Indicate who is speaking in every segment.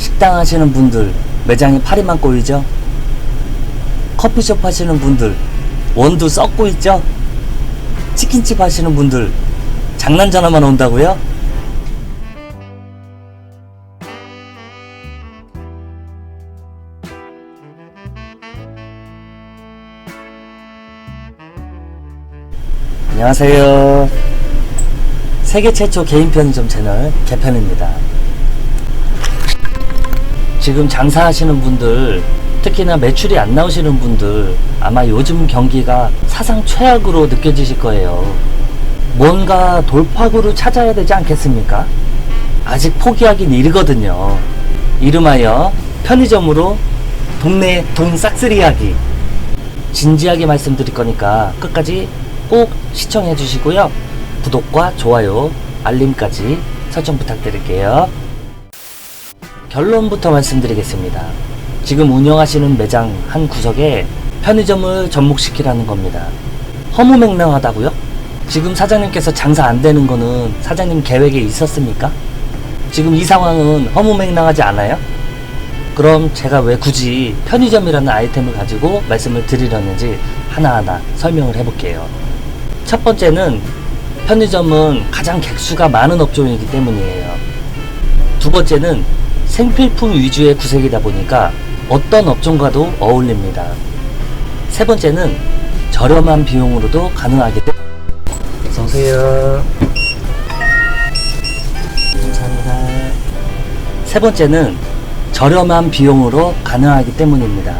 Speaker 1: 식당 하시는 분들 매장에 파리만 꼬이죠? 커피숍 하시는 분들 원두 썩고 있죠? 치킨집 하시는 분들 장난 전화만 온다고요? 안녕하세요. 세계 최초 개인 편의점 채널 개편입니다. 지금 장사하시는 분들, 특히나 매출이 안 나오시는 분들, 아마 요즘 경기가 사상 최악으로 느껴지실 거예요. 뭔가 돌파구를 찾아야 되지 않겠습니까? 아직 포기하긴 이르거든요. 이름하여 편의점으로 동네 돈 싹쓸이 하기. 진지하게 말씀드릴 거니까 끝까지 꼭 시청해 주시고요. 구독과 좋아요, 알림까지 설정 부탁드릴게요. 결론부터 말씀드리겠습니다. 지금 운영하시는 매장 한 구석에 편의점을 접목시키라는 겁니다. 허무맹랑하다고요? 지금 사장님께서 장사 안 되는 거는 사장님 계획에 있었습니까? 지금 이 상황은 허무맹랑하지 않아요? 그럼 제가 왜 굳이 편의점이라는 아이템을 가지고 말씀을 드리려는지 하나하나 설명을 해볼게요. 첫 번째는 편의점은 가장 객수가 많은 업종이기 때문이에요. 두 번째는 생필품 위주의 구색이다 보니까 어떤 업종과도 어울립니다. 세 번째는 저렴한 비용으로도 가능하기 때문에 어서오세요. 감사합니다. 세 번째는 저렴한 비용으로 가능하기 때문입니다.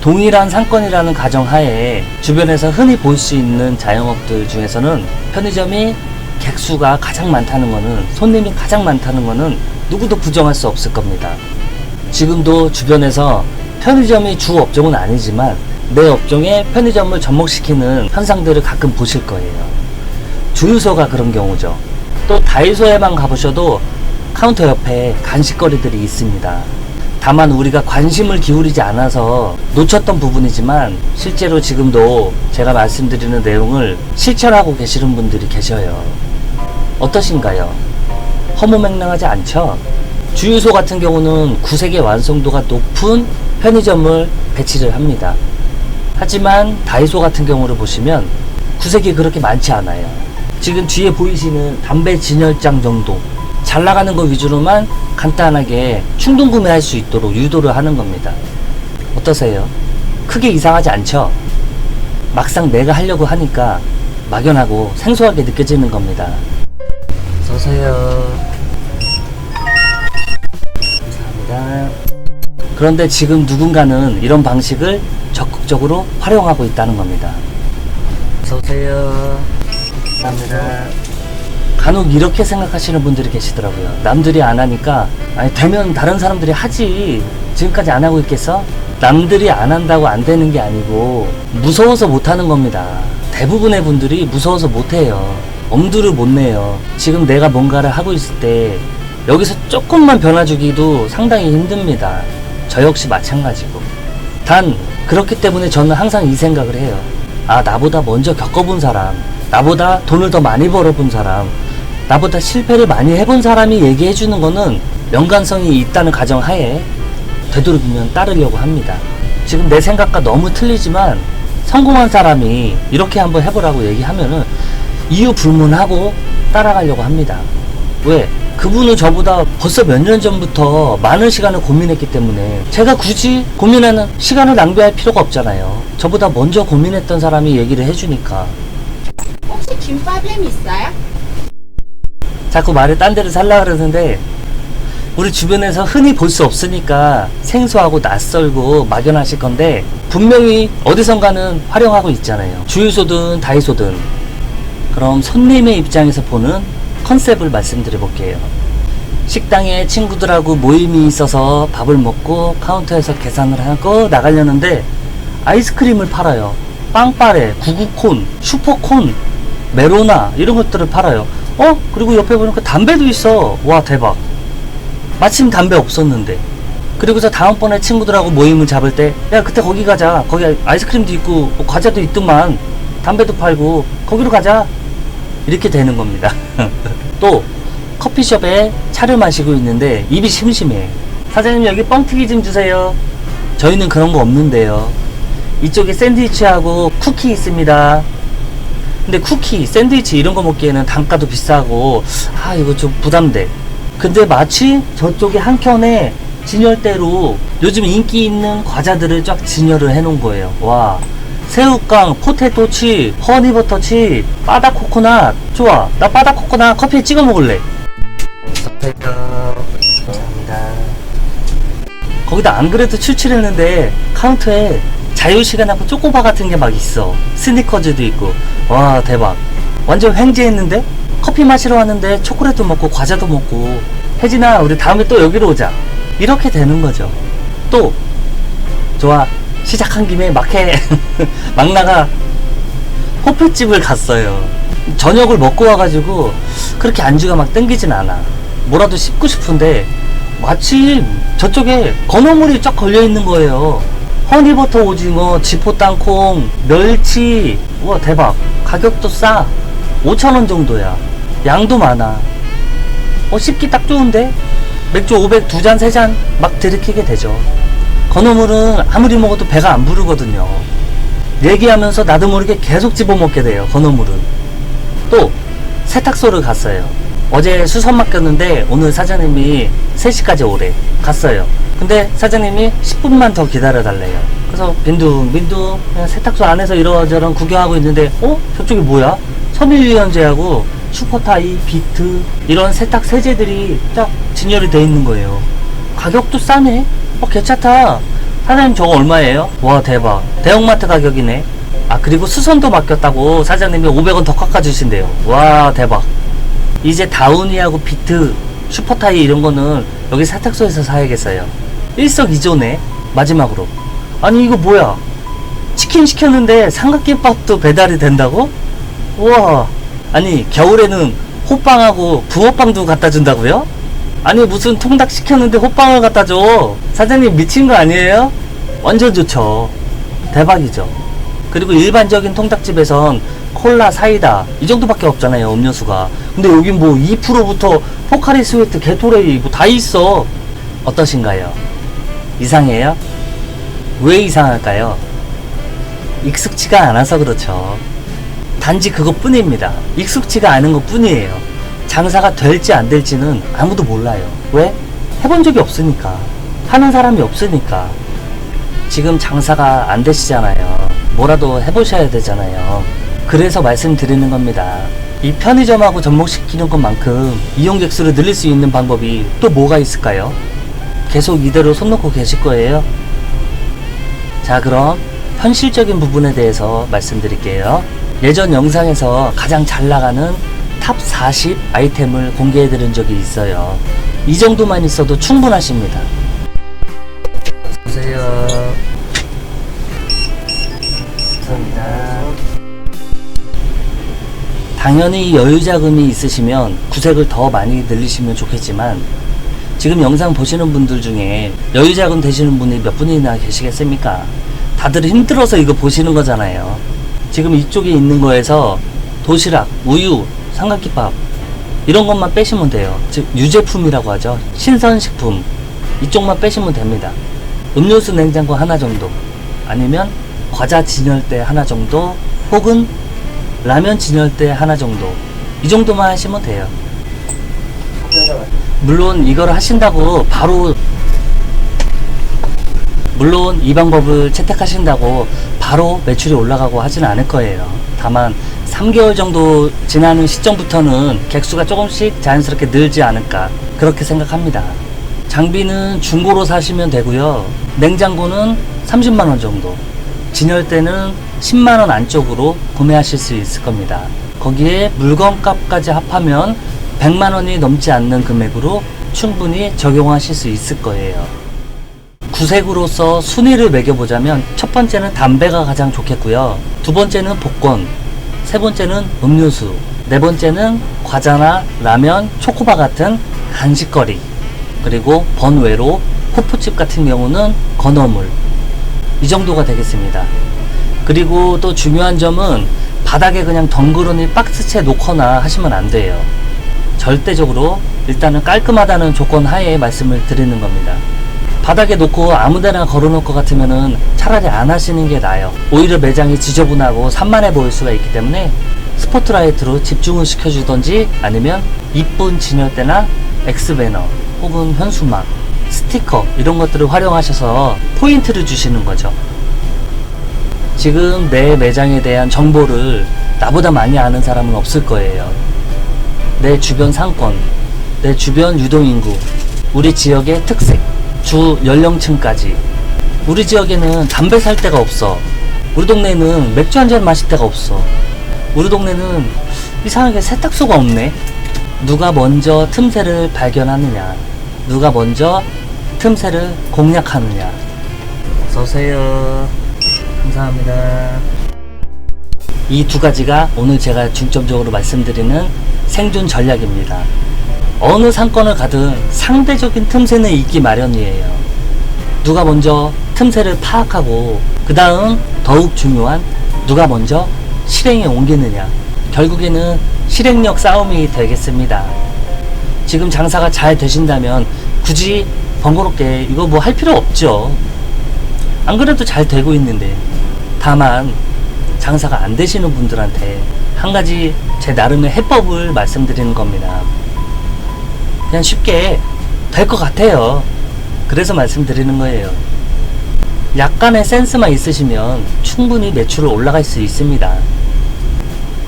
Speaker 1: 동일한 상권이라는 가정하에 주변에서 흔히 볼 수 있는 자영업들 중에서는 편의점이 객수가 가장 많다는 것은 손님이 가장 많다는 것은 누구도 부정할 수 없을 겁니다. 지금도 주변에서 편의점이 주 업종은 아니지만 내 업종에 편의점을 접목시키는 현상들을 가끔 보실 거예요. 주유소가 그런 경우죠. 또 다이소에만 가보셔도 카운터 옆에 간식거리들이 있습니다. 다만 우리가 관심을 기울이지 않아서 놓쳤던 부분이지만 실제로 지금도 제가 말씀드리는 내용을 실천하고 계시는 분들이 계셔요. 어떠신가요? 허무맹랑하지 않죠? 주유소 같은 경우는 구색의 완성도가 높은 편의점을 배치를 합니다. 하지만 다이소 같은 경우를 보시면 구색이 그렇게 많지 않아요. 지금 뒤에 보이시는 담배 진열장 정도 잘 나가는 거 위주로만 간단하게 충동 구매할 수 있도록 유도를 하는 겁니다. 어떠세요? 크게 이상하지 않죠? 막상 내가 하려고 하니까 막연하고 생소하게 느껴지는 겁니다. 어서오세요. 감사합니다. 그런데 지금 누군가는 이런 방식을 적극적으로 활용하고 있다는 겁니다. 어서오세요. 감사합니다. 간혹 이렇게 생각하시는 분들이 계시더라고요. 남들이 안 하니까, 아니, 되면 다른 사람들이 하지. 지금까지 안 하고 있겠어? 남들이 안 한다고 안 되는 게 아니고, 무서워서 못 하는 겁니다. 대부분의 분들이 무서워서 못 해요. 엄두를 못 내요. 지금 내가 뭔가를 하고 있을 때, 여기서 조금만 변화주기도 상당히 힘듭니다. 저 역시 마찬가지고. 단, 그렇기 때문에 저는 항상 이 생각을 해요. 아, 나보다 먼저 겪어본 사람, 나보다 돈을 더 많이 벌어본 사람, 나보다 실패를 많이 해본 사람이 얘기해주는 거는 연관성이 있다는 가정 하에 되도록이면 따르려고 합니다. 지금 내 생각과 너무 틀리지만 성공한 사람이 이렇게 한번 해보라고 얘기하면은 이유 불문하고 따라가려고 합니다. 왜? 그분은 저보다 벌써 몇 년 전부터 많은 시간을 고민했기 때문에 제가 굳이 고민하는 시간을 낭비할 필요가 없잖아요. 저보다 먼저 고민했던 사람이 얘기를 해주니까.
Speaker 2: 혹시 김밥햄 있어요?
Speaker 1: 자꾸 말을 딴 데를 살라 그러는데 우리 주변에서 흔히 볼 수 없으니까 생소하고 낯설고 막연하실 건데 분명히 어디선가는 활용하고 있잖아요. 주유소든 다이소든. 그럼 손님의 입장에서 보는 컨셉을 말씀드려 볼게요. 식당에 친구들하고 모임이 있어서 밥을 먹고 카운터에서 계산을 하고 나가려는데 아이스크림을 팔아요. 빵빠레, 구구콘, 슈퍼콘, 메로나 이런 것들을 팔아요. 어? 그리고 옆에 보니까 담배도 있어. 와 대박. 마침 담배 없었는데. 그리고서 다음번에 친구들하고 모임을 잡을 때, 야 그때 거기 가자. 거기 아이스크림도 있고 뭐 과자도 있더만. 담배도 팔고 거기로 가자. 이렇게 되는 겁니다. 또 커피숍에 차를 마시고 있는데 입이 심심해. 사장님 여기 뻥튀기 좀 주세요. 저희는 그런 거 없는데요. 이쪽에 샌드위치하고 쿠키 있습니다. 근데 쿠키, 샌드위치 이런 거 먹기에는 단가도 비싸고 아 이거 좀 부담돼. 근데 마치 저쪽에 한 켠에 진열대로 요즘 인기 있는 과자들을 쫙 진열을 해놓은 거예요. 와. 새우깡, 포테토치, 허니버터치, 바다 코코넛. 좋아. 나 바다 코코넛 커피에 찍어 먹을래. 감사합니다. 거기다 안 그래도 출출했는데 카운터에 자유시간하고 쪼꼬바 같은 게 막 있어. 스니커즈도 있고. 와, 대박. 완전 횡재했는데? 커피 마시러 왔는데 초콜릿도 먹고 과자도 먹고. 혜진아, 우리 다음에 또 여기로 오자. 이렇게 되는 거죠. 또, 좋아. 시작한 김에 막 해. 막 나가. 호프집을 갔어요. 저녁을 먹고 와가지고 그렇게 안주가 막 땡기진 않아. 뭐라도 씹고 싶은데 마침 저쪽에 건어물이 쫙 걸려 있는 거예요. 허니버터 오징어, 지포 땅콩, 멸치. 우와 대박. 가격도 싸. 5,000원 정도야. 양도 많아. 어 씹기 딱 좋은데? 맥주 500 두 잔, 세 잔 막 들이키게 되죠. 건어물은 아무리 먹어도 배가 안 부르거든요. 얘기하면서 나도 모르게 계속 집어먹게 돼요. 건어물은. 또 세탁소를 갔어요. 어제 수선 맡겼는데 오늘 사장님이 3시까지 오래 갔어요. 근데 사장님이 10분만 더 기다려 달래요. 그래서 빈둥빈둥 세탁소 안에서 이러저런 구경하고 있는데 어? 저쪽이 뭐야? 섬유유연제하고 슈퍼타이, 비트 이런 세탁 세제들이 딱 진열이 돼 있는 거예요. 가격도 싸네. 어 괜찮다. 사장님 저거 얼마예요? 와 대박. 대형마트 가격이네. 아 그리고 수선도 맡겼다고 사장님이 500원 더 깎아주신대요. 와 대박. 이제 다우니하고 비트, 슈퍼타이 이런 거는 여기 세탁소에서 사야겠어요. 일석이조네. 마지막으로. 아니 이거 뭐야? 치킨 시켰는데 삼각김밥도 배달이 된다고? 우와. 아니 겨울에는 호빵하고 붕어빵도 갖다 준다고요? 아니 무슨 통닭 시켰는데 호빵을 갖다 줘. 사장님 미친 거 아니에요? 완전 좋죠. 대박이죠. 그리고 일반적인 통닭집에선 콜라, 사이다 이 정도밖에 없잖아요 음료수가. 근데 여긴 뭐 2%부터 포카리 스웨트, 게토레이 뭐 다 있어. 어떠신가요? 이상해요? 왜 이상할까요? 익숙치가 않아서 그렇죠. 단지 그것뿐입니다. 익숙치가 않은 것뿐이에요. 장사가 될지 안 될지는 아무도 몰라요. 왜? 해본 적이 없으니까. 하는 사람이 없으니까. 지금 장사가 안 되시잖아요. 뭐라도 해보셔야 되잖아요. 그래서 말씀드리는 겁니다. 이 편의점하고 접목시키는 것만큼 이용객 수를 늘릴 수 있는 방법이 또 뭐가 있을까요? 계속 이대로 손 놓고 계실 거예요? 자, 그럼 현실적인 부분에 대해서 말씀드릴게요. 예전 영상에서 가장 잘 나가는 탑 40 아이템을 공개해 드린 적이 있어요. 이 정도만 있어도 충분하십니다. 보세요. 감사합니다. 당연히 여유 자금이 있으시면 구색을 더 많이 늘리시면 좋겠지만 지금 영상 보시는 분들 중에 여유 자금 되시는 분이 몇 분이나 계시겠습니까? 다들 힘들어서 이거 보시는 거잖아요. 지금 이쪽에 있는 거에서 도시락, 우유, 삼각김밥 이런 것만 빼시면 돼요. 즉 유제품이라고 하죠. 신선식품 이쪽만 빼시면 됩니다. 음료수 냉장고 하나 정도 아니면 과자 진열대 하나 정도 혹은 라면 진열대 하나 정도 이 정도만 하시면 돼요. 물론 이걸 하신다고 바로 물론 이 방법을 채택하신다고 바로 매출이 올라가고 하지는 않을 거예요. 다만 3개월 정도 지나는 시점부터는 객수가 조금씩 자연스럽게 늘지 않을까 그렇게 생각합니다. 장비는 중고로 사시면 되고요. 냉장고는 30만 원 정도. 진열대는 10만 원 안쪽으로 구매하실 수 있을 겁니다. 거기에 물건값까지 합하면 100만 원이 넘지 않는 금액으로 충분히 적용하실 수 있을 거예요. 구색으로서 순위를 매겨보자면 첫 번째는 담배가 가장 좋겠고요. 두 번째는 복권, 세 번째는 음료수, 네 번째는 과자나 라면, 초코바 같은 간식거리, 그리고 번외로 호프집 같은 경우는 건어물 이 정도가 되겠습니다. 그리고 또 중요한 점은 바닥에 그냥 덩그러니 박스채 놓거나 하시면 안 돼요. 절대적으로 일단은 깔끔하다는 조건 하에 말씀을 드리는 겁니다. 바닥에 놓고 아무데나 걸어놓을 것 같으면은 차라리 안 하시는 게 나아요. 오히려 매장이 지저분하고 산만해 보일 수가 있기 때문에 스포트라이트로 집중을 시켜주던지 아니면 이쁜 진열대나 X배너 혹은 현수막, 스티커 이런 것들을 활용하셔서 포인트를 주시는 거죠. 지금 내 매장에 대한 정보를 나보다 많이 아는 사람은 없을 거예요. 내 주변 상권, 내 주변 유동인구, 우리 지역의 특색, 주 연령층까지. 우리 지역에는 담배 살 데가 없어. 우리 동네에는 맥주 한 잔 마실 데가 없어. 우리 동네는 이상하게 세탁소가 없네. 누가 먼저 틈새를 발견하느냐. 누가 먼저 틈새를 공략하느냐. 어서오세요. 감사합니다. 이 두 가지가 오늘 제가 중점적으로 말씀드리는 생존 전략입니다. 어느 상권을 가든 상대적인 틈새는 있기 마련이에요. 누가 먼저 틈새를 파악하고 그 다음 더욱 중요한 누가 먼저 실행에 옮기느냐. 결국에는 실행력 싸움이 되겠습니다. 지금 장사가 잘 되신다면 굳이 번거롭게 이거 뭐 할 필요 없죠. 안 그래도 잘 되고 있는데. 다만 장사가 안 되시는 분들한테 한 가지 제 나름의 해법을 말씀드리는 겁니다. 그냥 쉽게 될 것 같아요. 그래서 말씀드리는 거예요. 약간의 센스만 있으시면 충분히 매출을 올라갈 수 있습니다.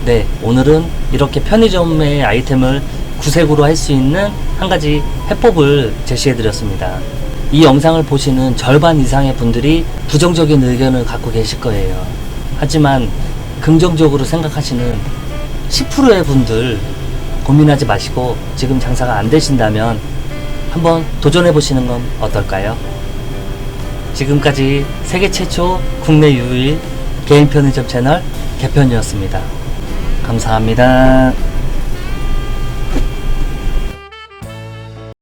Speaker 1: 네, 오늘은 이렇게 편의점의 아이템을 구색으로 할 수 있는 한 가지 해법을 제시해 드렸습니다. 이 영상을 보시는 절반 이상의 분들이 부정적인 의견을 갖고 계실 거예요. 하지만 긍정적으로 생각하시는 10%의 분들 고민하지 마시고 지금 장사가 안 되신다면 한번 도전해 보시는 건 어떨까요? 지금까지 세계 최초 국내 유일 개인 편의점 채널 개편이었습니다. 감사합니다.